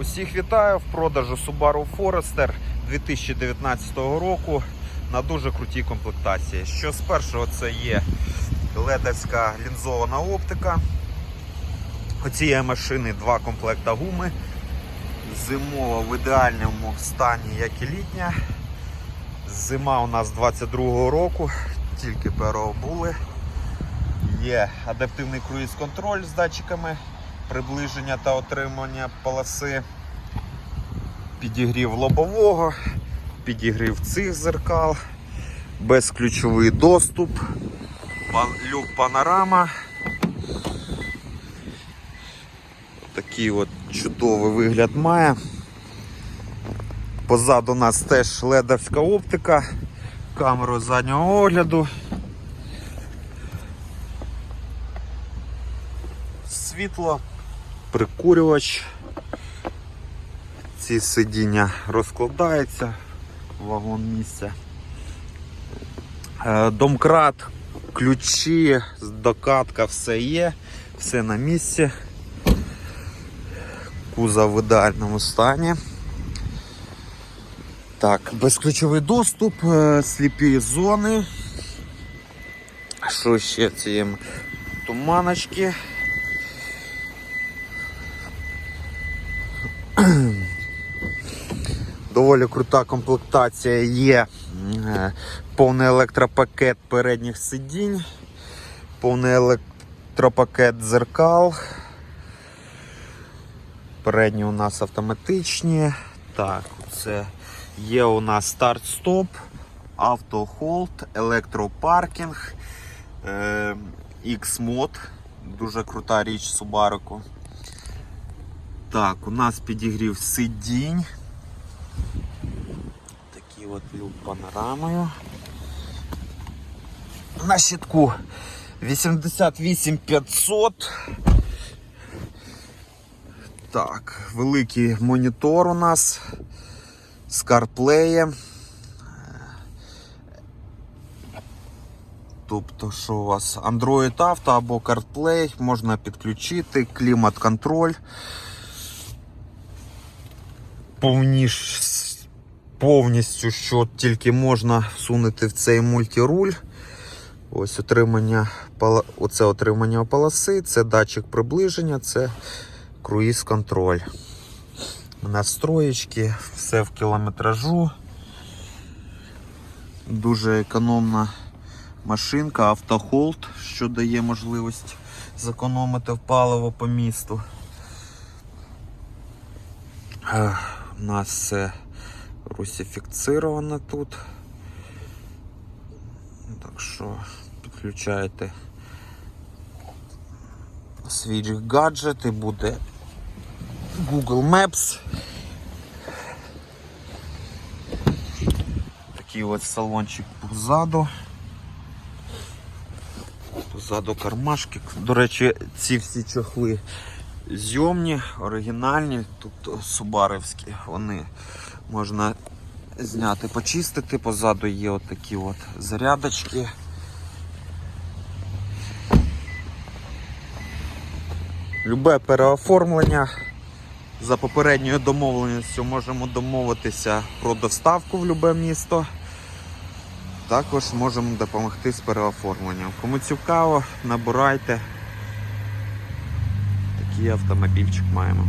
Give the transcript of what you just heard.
Усіх вітаю в продажу Subaru Forester 2019 року на дуже крутій комплектації. Що з першого це є ледовська лінзована оптика. У цієї машини два комплекта гуми. Зимова в ідеальному стані, як і літня. Зима у нас 22-го року, тільки переобули. Є адаптивний круїз-контроль з датчиками приближення та отримання полоси, підігрів лобового, підігрів цих зеркал, безключовий доступ, люк панорама. Такий от чудовий вигляд має. Позаду нас теж ледовська оптика, камеру заднього огляду. Світло, прикурювач. Ці сидіння розкладаються, вагон місця. Е, Домкрат, ключі, докатка, все є, все на місці. Кузов в ідеальному стані. Так, безключовий доступ, е, сліпі зони. Що ще ці туманочки? Доволі крута комплектація є. Е, Повний електропакет передніх сидінь, повний електропакет дзеркал. Передні у нас автоматичні. Так, це є у нас старт-стоп, автохолд, електропаркінг, е, X-мод. Дуже крута річ Subaru. Так, у нас підігрів сидінь. Такий от люк панорамою. На щитку 88500. Так, великий монітор у нас з CarPlay. Тобто, що у вас Android Auto або CarPlay можна підключити, клімат-контроль. Повніш, повністю, що тільки можна всунути в цей мультируль. Ось отримання, оце отримання полоси, це датчик приближення, це круїз-контроль. Настроєчки, все в кілометражу. Дуже економна машинка, автохолд, що дає можливість зекономити паливо по місту. У нас все русифіцировано тут. Так що підключаєте свій гаджет і буде Google Maps. Такий от салончик позаду. Позаду кармашки. До речі, ці всі чохли зйомні, оригінальні, тобто субаревські. Вони можна зняти, почистити. Позаду є отакі от зарядочки. Любе переоформлення. За попередньою домовленістю можемо домовитися про доставку в любе місто. Також можемо допомогти з переоформленням. Кому цікаво, набирайте. Такий автомобільчик маємо.